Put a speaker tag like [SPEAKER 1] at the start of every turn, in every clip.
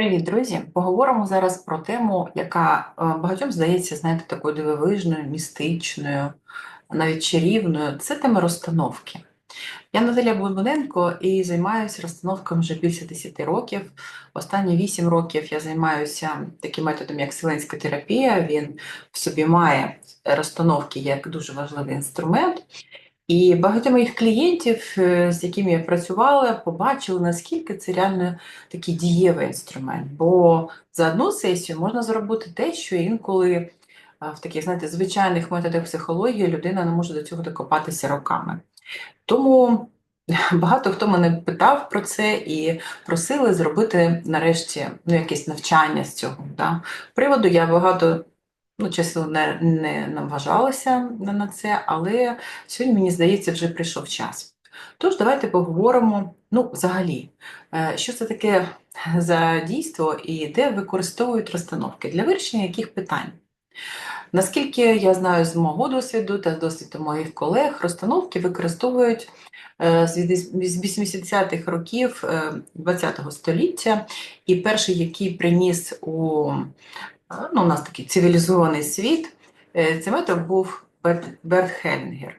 [SPEAKER 1] Привіт, друзі! Поговоримо зараз про тему, яка е, багатьом здається, знаєте, такою дивовижною, містичною, навіть чарівною. Це тема розстановки. Я Наталя Блуденко і займаюся розстановками вже більше 10 років. Останні 8 років я займаюся таким методом, як селенська терапія. Він в собі має розстановки як дуже важливий інструмент. І багато моїх клієнтів, е, з якими я працювала, побачили, наскільки це реально такий дієвий інструмент. Бо за одну сесію можна зробити те, що інколи е, в таких, знаєте, звичайних методах психології людина не може до цього докопатися роками. Тому багато хто мене питав про це і просили зробити нарешті ну, якесь навчання з цього. Да? Приводу я багато ну, чесно, не не наважалася на це, але сьогодні, мені здається, вже прийшов час. Тож, давайте поговоримо, ну, взагалі, е, що це таке за дійство і де використовують розстановки, для вирішення яких питань. Наскільки я знаю з мого досвіду та з досвіду моїх колег, розстановки використовують е, з 80-х років ХХ е, століття, і перший, який приніс у ну, у нас такий цивілізований світ, е, цей метод був Берт.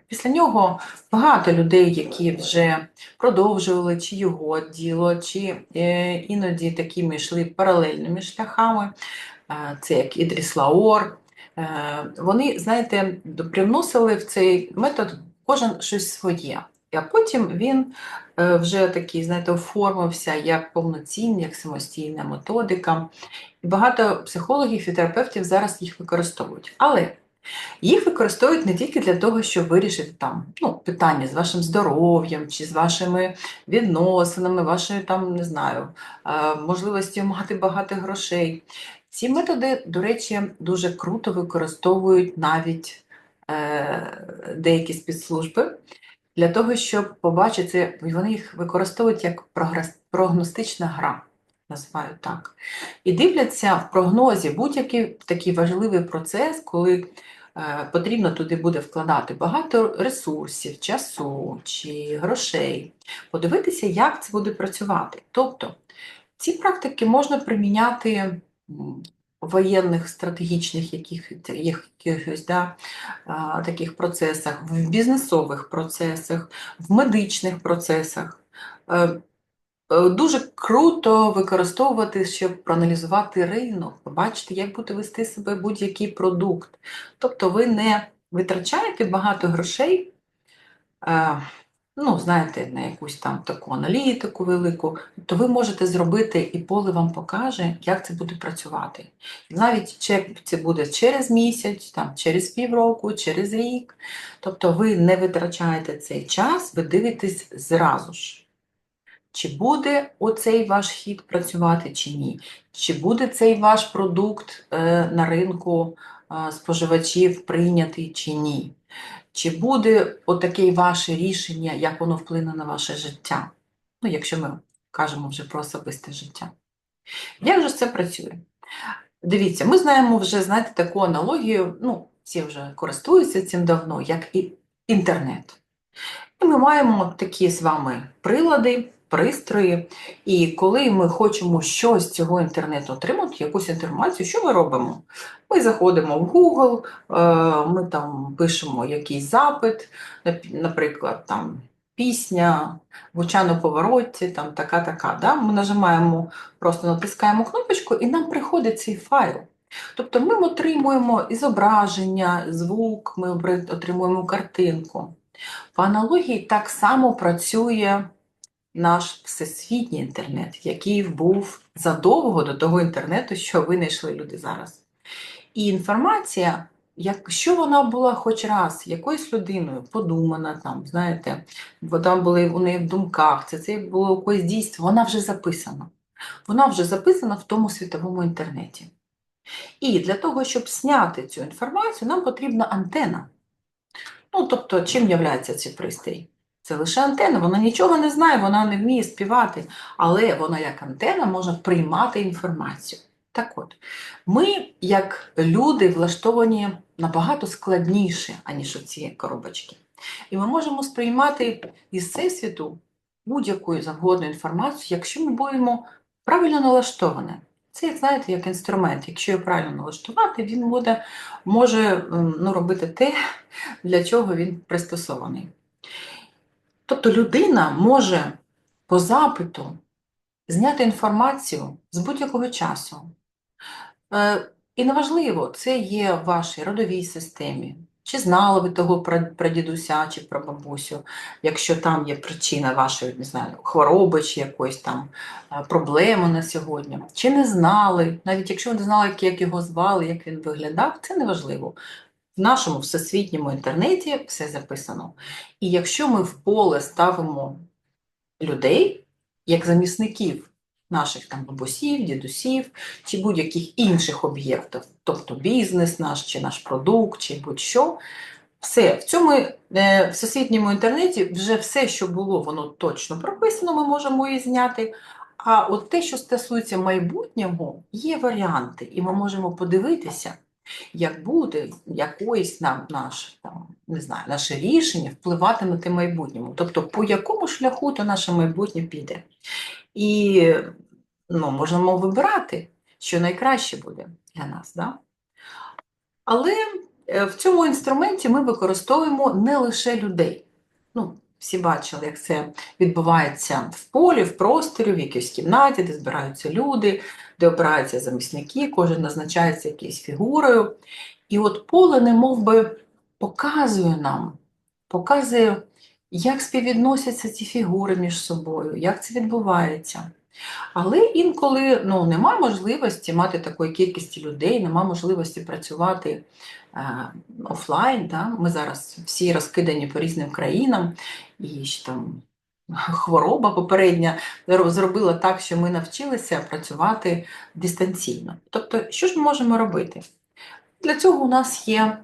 [SPEAKER 1] Після нього багато людей, які вже продовжували чи його діло, чи е, іноді такими йшли паралельними шляхами, е, це як Ідріс Лаор, вони, знаєте, привносили в цей метод кожен щось своє. А потім він вже такий, знаєте, оформився як повноцінний, як самостійна методика. І багато психологів і терапевтів зараз їх використовують. Але їх використовують не тільки для того, щоб вирішити там ну, питання з вашим здоров'ям чи з вашими відносинами, вашою там, не знаю, можливістю мати багато грошей. Ці методи, до речі, дуже круто використовують навіть е, деякі спецслужби для того, щоб побачити, вони їх використовують як прогностична гра називаю так. І дивляться в прогнозі будь-який такий важливий процес, коли е, потрібно туди буде вкладати багато ресурсів, часу чи грошей, подивитися, як це буде працювати. Тобто ці практики можна приміняти воєнних стратегічних яких, якихось да, таких процесах, в бізнесових процесах, в медичних процесах. Е, Е, дуже круто використовувати, щоб проаналізувати ринок, побачити, як буде вести себе будь-який продукт. Тобто ви не витрачаєте багато грошей, е, ну, знаєте, на якусь там таку аналітику велику, то ви можете зробити, і поле вам покаже, як це буде працювати. Навіть це буде через місяць, там, через півроку, через рік. Тобто ви не витрачаєте цей час, ви дивитесь зразу ж. Чи буде оцей ваш хід працювати чи ні? Чи буде цей ваш продукт е, на ринку е, споживачів прийнятий чи ні? Чи буде отаке ваше рішення, як воно вплине на ваше життя? Ну, якщо ми кажемо вже про особисте життя. Як же це працює? Дивіться, ми знаємо вже, знаєте, таку аналогію, ну, всі вже користуються цим давно, як і інтернет. І ми маємо такі з вами прилади пристрої. І коли ми хочемо щось з цього інтернету отримати, якусь інформацію, що ми робимо? Ми заходимо в Google, е, ми там пишемо якийсь запит, наприклад, там пісня, в повороті, там така-така. Да? Ми нажимаємо, просто натискаємо кнопочку, і нам приходить цей файл. Тобто ми отримуємо і зображення, звук, ми отримуємо картинку. По аналогії так само працює наш всесвітній інтернет, який був задовго до того інтернету, що винайшли люди зараз. І інформація, якщо вона була хоч раз якоюсь людиною подумана, там, знаєте, бо там були у неї в думках, це це було якесь дійство, вона вже записана. Вона вже записана в тому світовому інтернеті. І для того, щоб зняти цю інформацію, нам потрібна антена. Ну, тобто, чим являється цей пристрій? Це лише антенна, вона нічого не знає, вона не вміє співати, але вона як антенна може приймати інформацію. Так от, ми, як люди, влаштовані набагато складніше, аніж ці коробочки. І ми можемо сприймати із всесвіту будь-яку завгодну інформацію, якщо ми будемо правильно налаштовані. Це, як знаєте, як інструмент. Якщо його правильно налаштувати, він буде, може ну, робити те, для чого він пристосований. Тобто людина може по запиту зняти інформацію з будь-якого часу. Е, І неважливо, це є в вашій родовій системі. Чи знали ви того про, дідуся чи про бабусю, якщо там є причина вашої, не знаю, хвороби чи якоїсь там е, проблеми на сьогодні, чи не знали, навіть якщо ви не знали, як його звали, як він виглядав, це неважливо. В нашому всесвітньому інтернеті все записано. І якщо ми в поле ставимо людей як замісників наших там бабусів, дідусів чи будь-яких інших об'єктів, тобто бізнес наш, чи наш продукт, чи будь-що, все в цьому е, всесвітньому інтернеті вже все, що було, воно точно прописано, ми можемо її зняти. А от те, що стосується майбутнього, є варіанти, і ми можемо подивитися, як буде якоїсь нам наш там, не знаю, наше рішення впливатиме на те майбутньому. Тобто, по якому шляху то наше майбутнє піде. І ну, можемо вибирати, що найкраще буде для нас. Да? Але е, в цьому інструменті ми використовуємо не лише людей. Ну, всі бачили, як це відбувається в полі, в просторі, в якійсь кімнаті, де збираються люди, де обираються замісники, кожен назначається якоюсь фігурою. І от поле, не мов би, показує нам, показує, як співвідносяться ці фігури між собою, як це відбувається. Але інколи ну, немає можливості мати такої кількості людей, немає можливості працювати е, офлайн. Да? Ми зараз всі розкидані по різним країнам, і ж там хвороба попередня зробила так, що ми навчилися працювати дистанційно. Тобто, що ж ми можемо робити? Для цього у нас є,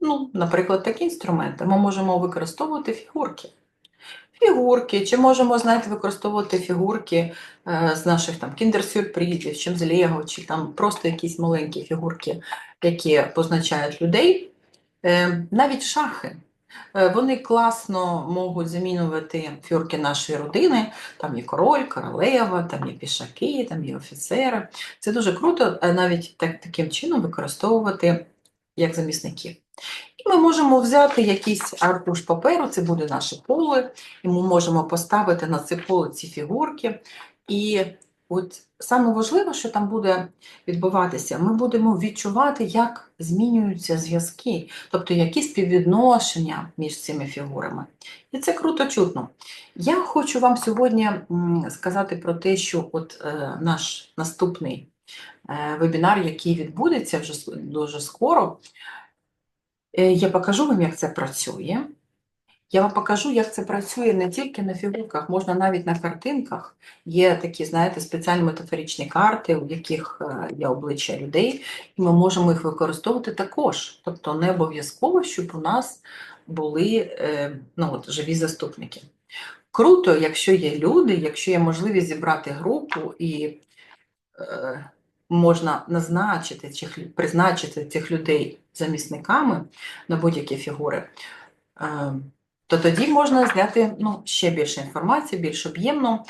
[SPEAKER 1] ну, наприклад, такі інструменти. Ми можемо використовувати фігурки. Фігурки, чи можемо, знаєте, використовувати фігурки е, з наших там кіндер-сюрпризів, чим з Лего, чи там просто якісь маленькі фігурки, які позначають людей. Е, навіть шахи. Е, вони класно можуть замінювати фігурки нашої родини. Там є король, королева, там є пішаки, там є офіцери. Це дуже круто навіть так, таким чином використовувати як замісників. І ми можемо взяти якийсь аркуш паперу, це буде наше поле, і ми можемо поставити на це поле ці фігурки. І от саме важливе, що там буде відбуватися, ми будемо відчувати, як змінюються зв'язки, тобто які співвідношення між цими фігурами. І це круто чутно. Я хочу вам сьогодні сказати про те, що от е, наш наступний вебінар, який відбудеться вже дуже скоро. Е, я покажу вам, як це працює. Я вам покажу, як це працює не тільки на фігурках, можна навіть на картинках. Є такі, знаєте, спеціальні метафоричні карти, у яких е, є обличчя людей, і ми можемо їх використовувати також. Тобто не обов'язково, щоб у нас були е, ну, от, живі заступники. Круто, якщо є люди, якщо є можливість зібрати групу і е, можна назначити чи призначити цих людей замісниками на будь-які фігури, е, то тоді можна зняти ну, ще більше інформації, більш об'ємно.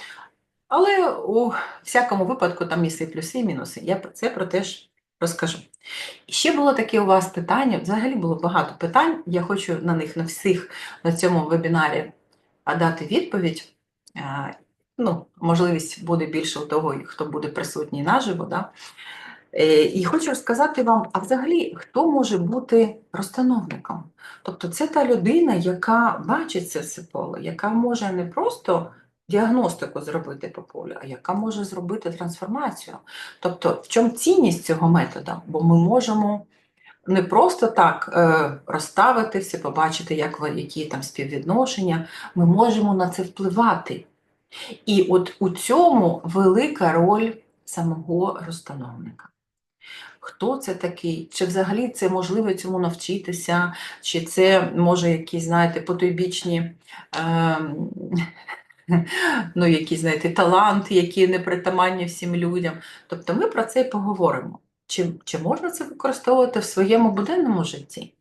[SPEAKER 1] Але у всякому випадку там є плюси, і мінуси. Я це про теж розкажу. І ще було таке у вас питання, взагалі було багато питань, я хочу на них на всіх на цьому вебінарі дати відповідь. Ну, Можливість буде більше у того, хто буде присутній наживо. Да? Е, і хочу розказати вам, а взагалі, хто може бути розстановником? Тобто це та людина, яка бачить це все поле, яка може не просто діагностику зробити по полю, а яка може зробити трансформацію. Тобто, в чому цінність цього методу? Бо ми можемо не просто так е, розставити все, побачити, як, які там співвідношення, ми можемо на це впливати. І от у цьому велика роль самого розстановника. Хто це такий? Чи взагалі це можливо цьому навчитися, чи це може якісь, знаєте, потойбічні е, ну, якісь, знаєте, таланти, які не притаманні всім людям. Тобто ми про це і поговоримо. Чи, Чи можна це використовувати в своєму буденному житті?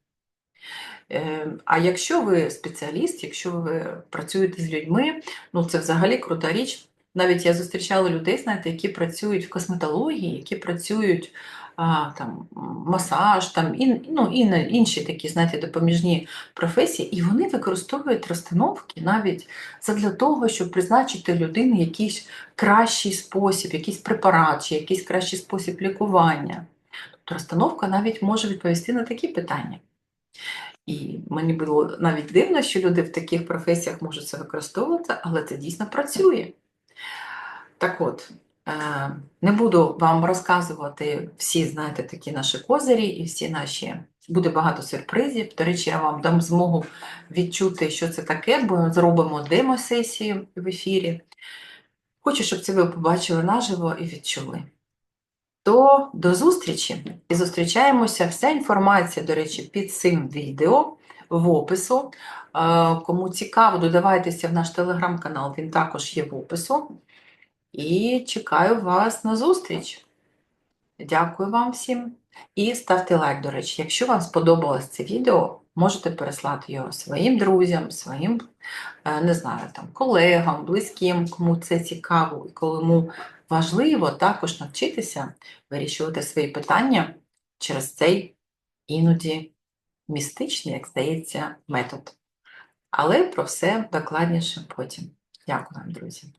[SPEAKER 1] Е, а якщо ви спеціаліст, якщо ви працюєте з людьми, ну це взагалі крута річ, Навіть я зустрічала людей, знаєте, які працюють в косметології, які працюють а, там, масаж, там, і, ну, і на інші такі, знаєте, допоміжні професії, і вони використовують розстановки навіть задля того, щоб призначити людині якийсь кращий спосіб, якийсь препарат, чи якийсь кращий спосіб лікування. Тобто розстановка навіть може відповісти на такі питання. І мені було навіть дивно, що люди в таких професіях можуть це використовувати, але це дійсно працює. Так от, е, не буду вам розказувати всі, знаєте, такі наші козирі і всі наші. Буде багато сюрпризів. До речі, я вам дам змогу відчути, що це таке, бо зробимо демо-сесію в ефірі. Хочу, щоб це ви побачили наживо і відчули. То до зустрічі і зустрічаємося. Вся інформація, до речі, під цим відео в опису. Е, Кому цікаво, додавайтеся в наш телеграм-канал, він також є в опису. І чекаю вас на зустріч. Дякую вам всім. І ставте лайк, до речі, якщо вам сподобалось це відео, можете переслати його своїм друзям, своїм, е, не знаю, там, колегам, близьким, кому це цікаво, і кому важливо також навчитися вирішувати свої питання через цей іноді містичний, як здається, метод. Але про все докладніше потім. Дякую вам, друзі.